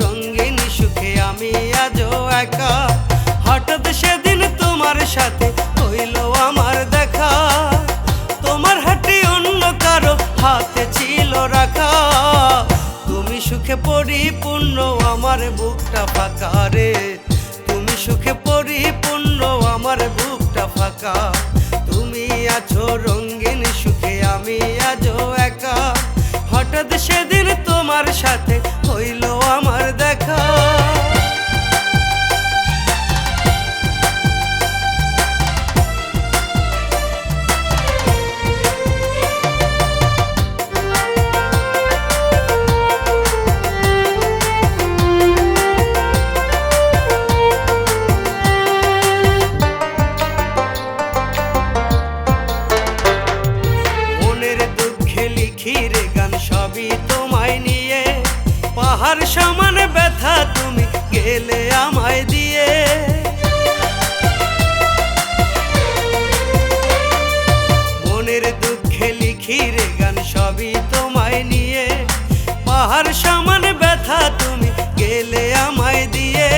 রঙিন সুখে আমি আজও একা। হঠাৎ সেদিন তোমার সাথে হইল আমার দেখা। তোমার হাতে অন্য কারও হাতে ছিল রাখা। তুমি সুখে পরিপূর্ণ, আমার বুকটা ফাঁকা রে। তুমি সুখে পরিপূর্ণ, আমার বুকটা ফাঁকা। তুমি আছো রঙিন সুখে, আমি আজও একা। হঠাৎ সেদিন তোমার সাথে লিখি রে গান, সবই তোমায় নিয়ে। পাহাড় সমান ব্যথা তুমি গেলে আমায় দিয়ে। মনের দুঃখে লিখি রে গান, সবই তোমায় নিয়ে। পাহাড় সমান ব্যথা তুমি গেলে আমায় দিয়ে।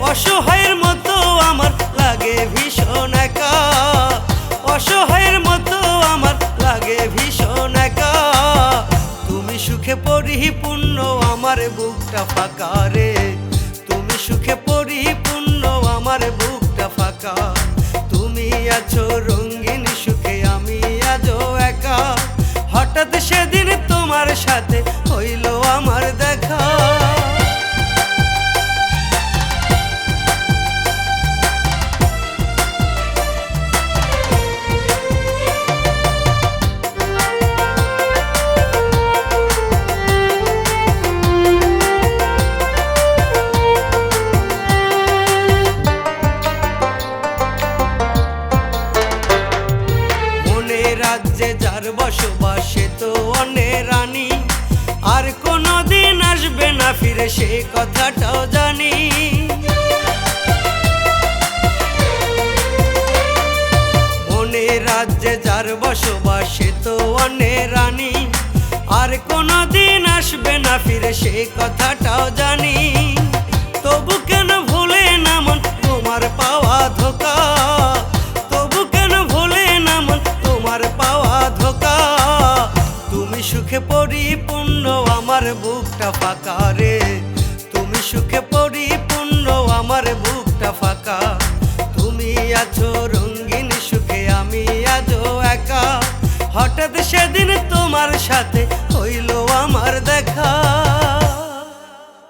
অসহায়ের মতো আমার লাগে ভীষণ একা। অসহায়ের মতো আমার লাগে পরিপূর্ণ, আমার বুকটা ফাঁকা রে। তুমি সুখে পরিপূর্ণ, আমার বুকটা ফাঁকা। তুমি আছো রঙিন সুখে, আমি আজও একা। হঠাৎ সেদিন তোমার সাথে রাজ্যে যার বসবাস সে তো অনেক রানী, আর কোনোদিন আসবে না ফিরে, সে কথাটাও জানি। মনে রাজ্যে যার বসবাস সে তো অনেক রানী, আর কোনোদিন আসবে না ফিরে, সে কথাটাও জানি। তবু কেন সুখে পরিপূর্ণ আমার বুকটা ফাঁকা রে। তুমি সুখে পরিপূর্ণ আমার বুকটা ফাঁকা। তুমি আছো রঙিন সুখে, আমি আছো একা। হঠাৎ সেদিন তোমার সাথে হইল আমার দেখা।